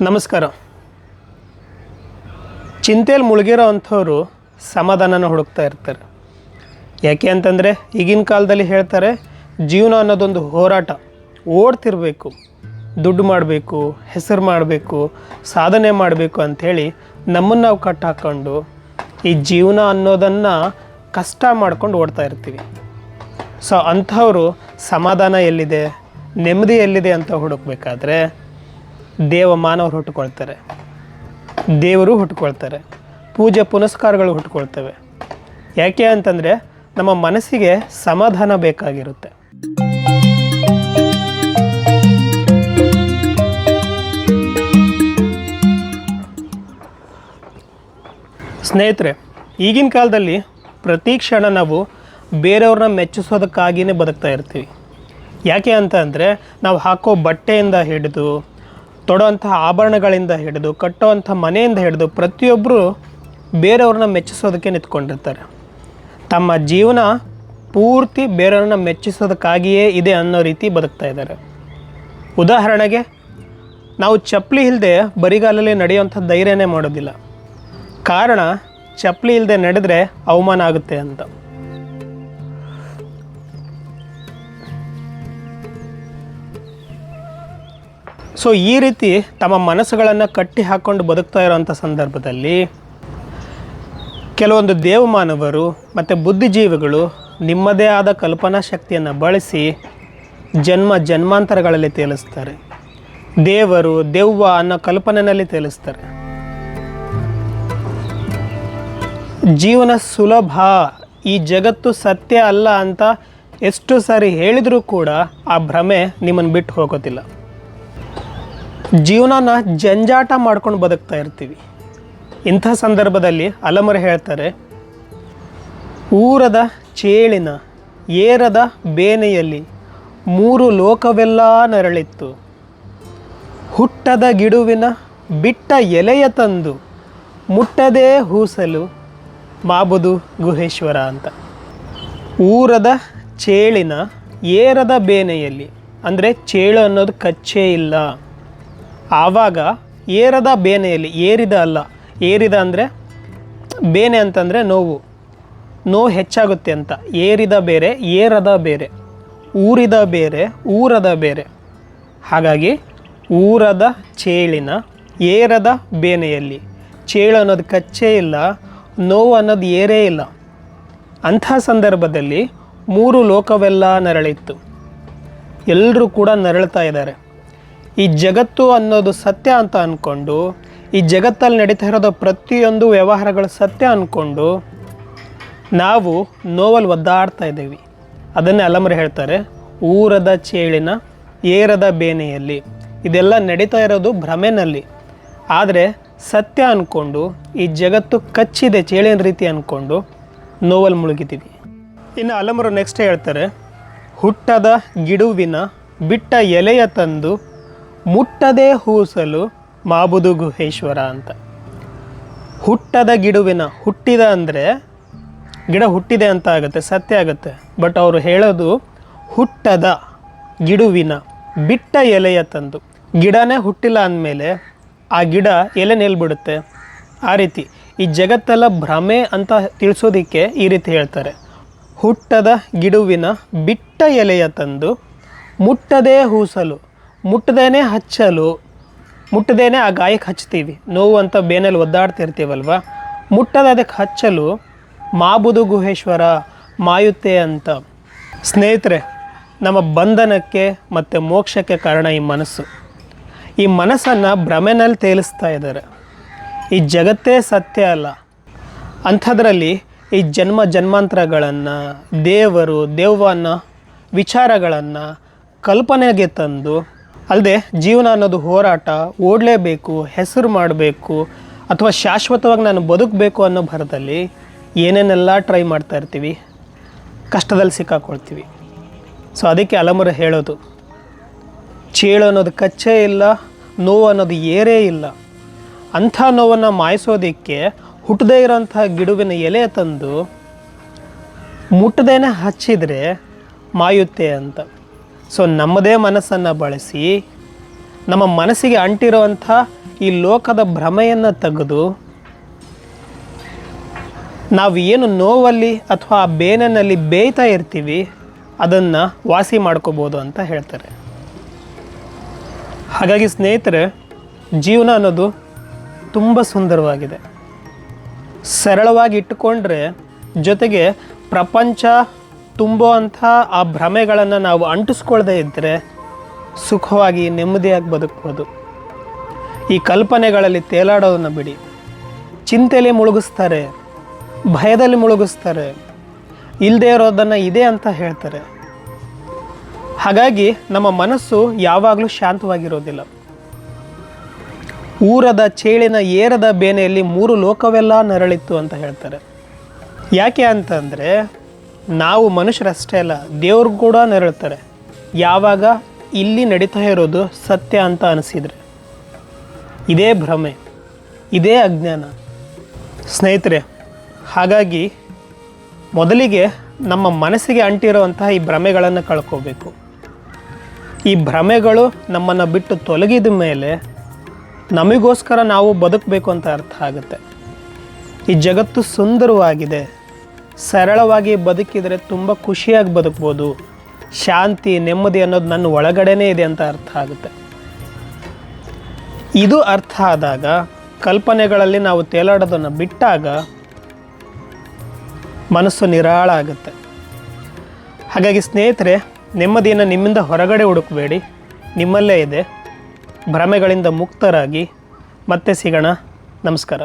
ನಮಸ್ಕಾರ. ಚಿಂತೆಯಲ್ಲಿ ಮುಳುಗಿರೋ ಅಂಥವ್ರು ಸಮಾಧಾನನ ಹುಡುಕ್ತಾ ಇರ್ತಾರೆ. ಯಾಕೆ ಅಂತಂದರೆ ಈಗಿನ ಕಾಲದಲ್ಲಿ ಹೇಳ್ತಾರೆ, ಜೀವನ ಅನ್ನೋದೊಂದು ಹೋರಾಟ. ಓಡ್ತಿರಬೇಕು, ದುಡ್ಡು ಮಾಡಬೇಕು, ಹೆಸರು ಮಾಡಬೇಕು, ಸಾಧನೆ ಮಾಡಬೇಕು ಅಂಥೇಳಿ ನಮ್ಮನ್ನು ನಾವು ಕಟ್ಟು ಹಾಕ್ಕೊಂಡು ಈ ಜೀವನ ಅನ್ನೋದನ್ನು ಕಷ್ಟ ಮಾಡ್ಕೊಂಡು ಓಡ್ತಾ ಇರ್ತೀವಿ. ಸೊ ಅಂಥವರು ಸಮಾಧಾನ ಎಲ್ಲಿದೆ, ನೆಮ್ಮದಿ ಎಲ್ಲಿದೆ ಅಂತ ಹುಡುಕ್ಬೇಕಾದ್ರೆ ದೇವ ಮಾನವರು ಹುಟ್ಟುಕೊಳ್ತಾರೆ. ದೇವರು ಹುಟ್ಟುಕೊಳ್ತಾರೆ. ಪೂಜೆ ಪುನಸ್ಕಾರಗಳು ಹುಟ್ಟುಕೊಳ್ತವೆ. ಯಾಕೆ ಅಂತಂದರೆ ನಮ್ಮ ಮನಸ್ಸಿಗೆ ಸಮಾಧಾನ ಬೇಕಾಗಿರುತ್ತೆ. ಸ್ನೇಹಿತರೆ, ಈಗಿನ ಕಾಲದಲ್ಲಿ ಪ್ರತಿ ಕ್ಷಣ ನಾವು ಬೇರೆಯವ್ರನ್ನ ಮೆಚ್ಚಿಸೋದಕ್ಕಾಗಿಯೇ ಬದುಕ್ತಾ ಇರ್ತೀವಿ. ಯಾಕೆ ಅಂತ ಅಂದರೆ ನಾವು ಹಾಕೋ ಬಟ್ಟೆಯಿಂದ ಹಿಡಿದು ತೊಡೋವಂಥ ಆಭರಣಗಳಿಂದ ಹಿಡಿದು ಕಟ್ಟೋವಂಥ ಮನೆಯಿಂದ ಹಿಡಿದು ಪ್ರತಿಯೊಬ್ಬರು ಬೇರೆಯವ್ರನ್ನ ಮೆಚ್ಚಿಸೋದಕ್ಕೆ ನಿಂತ್ಕೊಂಡಿರ್ತಾರೆ. ತಮ್ಮ ಜೀವನ ಪೂರ್ತಿ ಬೇರೆಯವ್ರನ್ನ ಮೆಚ್ಚಿಸೋದಕ್ಕಾಗಿಯೇ ಇದೆ ಅನ್ನೋ ರೀತಿ ಬದುಕ್ತಾ ಇದ್ದಾರೆ. ಉದಾಹರಣೆಗೆ, ನಾವು ಚಪ್ಪಲಿ ಇಲ್ಲದೆ ಬರಿಗಾಲಲ್ಲಿ ನಡೆಯುವಂಥ ಧೈರ್ಯನೇ ಮಾಡೋದಿಲ್ಲ. ಕಾರಣ, ಚಪ್ಪಲಿ ಇಲ್ಲದೆ ನಡೆದರೆ ಅವಮಾನ ಆಗುತ್ತೆ ಅಂತ. ಸೊ ಈ ರೀತಿ ತಮ್ಮ ಮನಸ್ಸುಗಳನ್ನು ಕಟ್ಟಿ ಹಾಕ್ಕೊಂಡು ಬದುಕ್ತಾ ಇರೋವಂಥ ಸಂದರ್ಭದಲ್ಲಿ ಕೆಲವೊಂದು ದೇವಮಾನವರು ಮತ್ತು ಬುದ್ಧಿಜೀವಿಗಳು ನಿಮ್ಮದೇ ಆದ ಕಲ್ಪನಾ ಶಕ್ತಿಯನ್ನು ಬಳಸಿ ಜನ್ಮ ಜನ್ಮಾಂತರಗಳಲ್ಲಿ ತೇಲಿಸ್ತಾರೆ. ದೇವರು ದೆವ್ವ ಅನ್ನೋ ಕಲ್ಪನೆಯಲ್ಲಿ ತೇಲಿಸ್ತಾರೆ. ಜೀವನ ಸುಲಭ, ಈ ಜಗತ್ತು ಸತ್ಯ ಅಲ್ಲ ಅಂತ ಎಷ್ಟು ಸಾರಿ ಹೇಳಿದರೂ ಕೂಡ ಆ ಭ್ರಮೆ ನಿಮ್ಮನ್ನು ಬಿಟ್ಟು ಹೋಗೋದಿಲ್ಲ. ಜೀವನನ ಜಂಜಾಟ ಮಾಡ್ಕೊಂಡು ಬದುಕ್ತಾ ಇರ್ತೀವಿ. ಇಂಥ ಸಂದರ್ಭದಲ್ಲಿ ಅಲಮರು ಹೇಳ್ತಾರೆ, ಊರದ ಚೇಳಿನ, ಏರದ ಬೇನೆಯಲ್ಲಿ ಮೂರು ಲೋಕವೆಲ್ಲ ನರಳಿತ್ತು. ಹುಟ್ಟದ ಗಿಡುವಿನ ಬಿಟ್ಟ ಎಲೆಯ ತಂದು ಮುಟ್ಟದೇ ಹೂಸಲು ಮಾಬುದು ಗುಹೇಶ್ವರ ಅಂತ. ಊರದ ಚೇಳಿನ, ಏರದ ಬೇನೆಯಲ್ಲಿ, ಅಂದರೆ ಚೇಳು ಅನ್ನೋದು ಕಚ್ಚೇ ಇಲ್ಲ. ಆವಾಗ ಏರದ ಬೇನೆಯಲ್ಲಿ, ಏರಿದ ಅಲ್ಲ, ಏರಿದ ಅಂದರೆ ಬೇನೆ ಅಂತಂದರೆ ನೋವು ನೋವು ಹೆಚ್ಚಾಗುತ್ತೆ ಅಂತ. ಏರಿದ ಬೇರೆ, ಏರದ ಬೇರೆ, ಊರಿದ ಬೇರೆ, ಊರದ ಬೇರೆ. ಹಾಗಾಗಿ ಊರದ ಚೇಳಿನ, ಏರದ ಬೇನೆಯಲ್ಲಿ, ಚೇಳು ಅನ್ನೋದು ಕಚ್ಚೇ ಇಲ್ಲ, ನೋವು ಅನ್ನೋದು ಏರೇ ಇಲ್ಲ. ಅಂಥ ಸಂದರ್ಭದಲ್ಲಿ ಮೂರು ಲೋಕವೆಲ್ಲ ನರಳಿತ್ತು. ಎಲ್ಲರೂ ಕೂಡ ನರಳ್ತಾ ಇದ್ದಾರೆ. ಈ ಜಗತ್ತು ಅನ್ನೋದು ಸತ್ಯ ಅಂತ ಅಂದ್ಕೊಂಡು ಈ ಜಗತ್ತಲ್ಲಿ ನಡೀತಾ ಇರೋದು ಪ್ರತಿಯೊಂದು ವ್ಯವಹಾರಗಳು ಸತ್ಯ ಅಂದ್ಕೊಂಡು ನಾವು ನೋವಲ್ಲಿ ಒದ್ದಾಡ್ತಾ ಇದ್ದೀವಿ. ಅದನ್ನೇ ಅಲಮರು ಹೇಳ್ತಾರೆ, ಊರದ ಚೇಳಿನ ಏರದ ಬೇನೆಯಲ್ಲಿ. ಇದೆಲ್ಲ ನಡೀತಾ ಇರೋದು ಭ್ರಮೆನಲ್ಲಿ. ಆದರೆ ಸತ್ಯ ಅಂದ್ಕೊಂಡು ಈ ಜಗತ್ತು ಕಚ್ಚಿದೆ ಚೇಳಿನ ರೀತಿ ಅಂದ್ಕೊಂಡು ನೋವಲ್ಲಿ ಮುಳುಗಿದ್ದೀವಿ. ಇನ್ನು ಅಲಮರು ನೆಕ್ಸ್ಟ್ ಹೇಳ್ತಾರೆ, ಹುಟ್ಟದ ಗಿಡುವಿನ ಬಿಟ್ಟ ಎಲೆಯ ತಂದು ಮುಟ್ಟದೇ ಹೂಸಲು ಮಾಬುದು ಗುಹೇಶ್ವರ ಅಂತ. ಹುಟ್ಟದ ಗಿಡುವಿನ ಹುಟ್ಟಿದ ಅಂದರೆ ಗಿಡ ಹುಟ್ಟಿದೆ ಅಂತ ಆಗುತ್ತೆ, ಸತ್ಯ ಆಗುತ್ತೆ. ಬಟ್ ಅವರು ಹೇಳೋದು ಹುಟ್ಟದ ಗಿಡುವಿನ ಬಿಟ್ಟ ಎಲೆಯ ತಂದು. ಗಿಡನೇ ಹುಟ್ಟಿಲ್ಲ ಅಂದಮೇಲೆ ಆ ಗಿಡ ಎಲೆ ನಿಲ್ಬಿಡುತ್ತೆ. ಆ ರೀತಿ ಈ ಜಗತ್ತೆಲ್ಲ ಭ್ರಮೆ ಅಂತ ತಿಳಿಸೋದಕ್ಕೆ ಈ ರೀತಿ ಹೇಳ್ತಾರೆ. ಹುಟ್ಟದ ಗಿಡುವಿನ ಬಿಟ್ಟ ಎಲೆಯ ತಂದು ಮುಟ್ಟದೇ ಹೂಸಲು ಮುಟ್ಟದೇನೆ ಹಚ್ಚಲು, ಮುಟ್ಟದೇನೆ ಆ ಗಾಯಕ್ಕೆ ಹಚ್ತೀವಿ ನೋವು ಅಂತ ಬೇನಲ್ಲಿ ಒದ್ದಾಡ್ತಿರ್ತೀವಲ್ವ? ಮುಟ್ಟದ ಅದಕ್ಕೆ ಹಚ್ಚಲು ಮಾಬುದು ಗುಹೇಶ್ವರ, ಮಾಯುತ್ತೆ ಅಂತ. ಸ್ನೇಹಿತರೆ, ನಮ್ಮ ಬಂಧನಕ್ಕೆ ಮತ್ತು ಮೋಕ್ಷಕ್ಕೆ ಕಾರಣ ಈ ಮನಸ್ಸು. ಈ ಮನಸ್ಸನ್ನು ಭ್ರಮೆನಲ್ಲಿ ತೇಲಿಸ್ತಾ ಇದ್ದಾರೆ. ಈ ಜಗತ್ತೇ ಸತ್ಯ ಅಲ್ಲ. ಅಂಥದ್ರಲ್ಲಿ ಈ ಜನ್ಮ ಜನ್ಮಾಂತರಗಳನ್ನು, ದೇವರು ದೇವನ ವಿಚಾರಗಳನ್ನು ಕಲ್ಪನೆಗೆ ತಂದು ಅಲ್ಲದೆ ಜೀವನ ಅನ್ನೋದು ಹೋರಾಟ, ಓಡಲೇಬೇಕು, ಹೆಸರು ಮಾಡಬೇಕು, ಅಥವಾ ಶಾಶ್ವತವಾಗಿ ನಾನು ಬದುಕಬೇಕು ಅನ್ನೋ ಭರದಲ್ಲಿ ಏನೇನೆಲ್ಲ ಟ್ರೈ ಮಾಡ್ತಾ ಇರ್ತೀವಿ, ಕಷ್ಟದಲ್ಲಿ ಸಿಕ್ಕಾಕೊಳ್ತೀವಿ. ಸೊ ಅದಕ್ಕೆ ಅಲಮರ ಹೇಳೋದು, ಚೇಳು ಅನ್ನೋದು ಕಚ್ಚೇ ಇಲ್ಲ, ನೋವು ಅನ್ನೋದು ಏರೇ ಇಲ್ಲ. ಅಂಥ ನೋವನ್ನು ಮಾಯಿಸೋದಕ್ಕೆ ಹುಟ್ಟದೇ ಇರೋಂಥ ಗಿಡುವಿನ ಎಲೆ ತಂದು ಮುಟ್ಟದೇನೆ ಹಚ್ಚಿದರೆ ಮಾಯುತ್ತೆ ಅಂತ. ಸೊ ನಮ್ಮದೇ ಮನಸ್ಸನ್ನು ಬಳಸಿ, ನಮ್ಮ ಮನಸ್ಸಿಗೆ ಅಂಟಿರುವಂಥ ಈ ಲೋಕದ ಭ್ರಮೆಯನ್ನು ತೆಗೆದು, ನಾವು ಏನು ನೋವಲ್ಲಿ ಅಥವಾ ಆ ಬೇನಿನಲ್ಲಿ ಬೇಯ್ತಾ ಇರ್ತೀವಿ, ಅದನ್ನು ವಾಸಿ ಮಾಡ್ಕೋಬೋದು ಅಂತ ಹೇಳ್ತಾರೆ. ಹಾಗಾಗಿ ಸ್ನೇಹಿತರೆ, ಜೀವನ ಅನ್ನೋದು ತುಂಬ ಸುಂದರವಾಗಿದೆ. ಸರಳವಾಗಿ ಇಟ್ಟುಕೊಂಡ್ರೆ ಜೊತೆಗೆ ಪ್ರಪಂಚ ತುಂಬೋ ಆ ಭ್ರಮೆಗಳನ್ನು ನಾವು ಅಂಟಿಸ್ಕೊಳ್ದೇ ಇದ್ದರೆ ಸುಖವಾಗಿ ನೆಮ್ಮದಿಯಾಗಿ ಬದುಕ್ಬೋದು. ಈ ಕಲ್ಪನೆಗಳಲ್ಲಿ ತೇಲಾಡೋದನ್ನು ಬಿಡಿ. ಚಿಂತೆಯಲ್ಲಿ ಮುಳುಗಿಸ್ತಾರೆ, ಭಯದಲ್ಲಿ ಮುಳುಗಿಸ್ತಾರೆ ಇಲ್ಲದೆ ಇರೋದನ್ನು ಇದೆ ಅಂತ ಹೇಳ್ತಾರೆ. ಹಾಗಾಗಿ ನಮ್ಮ ಮನಸ್ಸು ಯಾವಾಗಲೂ ಶಾಂತವಾಗಿರೋದಿಲ್ಲ. ಊರದ ಚೇಳಿನ ಏರದ ಬೇನೆಯಲ್ಲಿ ಮೂರು ಲೋಕವೆಲ್ಲ ನರಳಿತ್ತು ಅಂತ ಹೇಳ್ತಾರೆ. ಯಾಕೆ ಅಂತಂದರೆ ನಾವು ಮನುಷ್ಯರಷ್ಟೇ ಅಲ್ಲ, ದೇವ್ರು ಕೂಡ ನೆರಳ್ತಾರೆ. ಯಾವಾಗ? ಇಲ್ಲಿ ನಡೀತಾ ಇರೋದು ಸತ್ಯ ಅಂತ ಅನಿಸಿದರೆ. ಇದೇ ಭ್ರಮೆ, ಇದೇ ಅಜ್ಞಾನ. ಸ್ನೇಹಿತರೆ, ಹಾಗಾಗಿ ಮೊದಲಿಗೆ ನಮ್ಮ ಮನಸ್ಸಿಗೆ ಅಂಟಿರುವಂತಹ ಈ ಭ್ರಮೆಗಳನ್ನು ಕಳ್ಕೋಬೇಕು. ಈ ಭ್ರಮೆಗಳು ನಮ್ಮನ್ನು ಬಿಟ್ಟು ತೊಲಗಿದ ಮೇಲೆ ನಮಗೋಸ್ಕರ ನಾವು ಬದುಕಬೇಕು ಅಂತ ಅರ್ಥ ಆಗುತ್ತೆ. ಈ ಜಗತ್ತು ಸುಂದರವಾಗಿದೆ. ಸರಳವಾಗಿ ಬದುಕಿದರೆ ತುಂಬ ಖುಷಿಯಾಗಿ ಬದುಕ್ಬೋದು. ಶಾಂತಿ, ನೆಮ್ಮದಿ ಅನ್ನೋದು ನನ್ನ ಒಳಗಡೆನೇ ಇದೆ ಅಂತ ಅರ್ಥ ಆಗುತ್ತೆ. ಇದು ಅರ್ಥ ಆದಾಗ ಕಲ್ಪನೆಗಳಲ್ಲಿ ನಾವು ತೇಲಾಡೋದನ್ನು ಬಿಟ್ಟಾಗ ಮನಸ್ಸು ನಿರಾಳ ಆಗುತ್ತೆ. ಹಾಗಾಗಿ ಸ್ನೇಹಿತರೆ, ನೆಮ್ಮದಿಯನ್ನು ನಿಮ್ಮಿಂದ ಹೊರಗಡೆ ಹುಡುಕಬೇಡಿ. ನಿಮ್ಮಲ್ಲೇ ಇದೆ. ಭ್ರಮೆಗಳಿಂದ ಮುಕ್ತರಾಗಿ. ಮತ್ತೆ ಸಿಗೋಣ. ನಮಸ್ಕಾರ.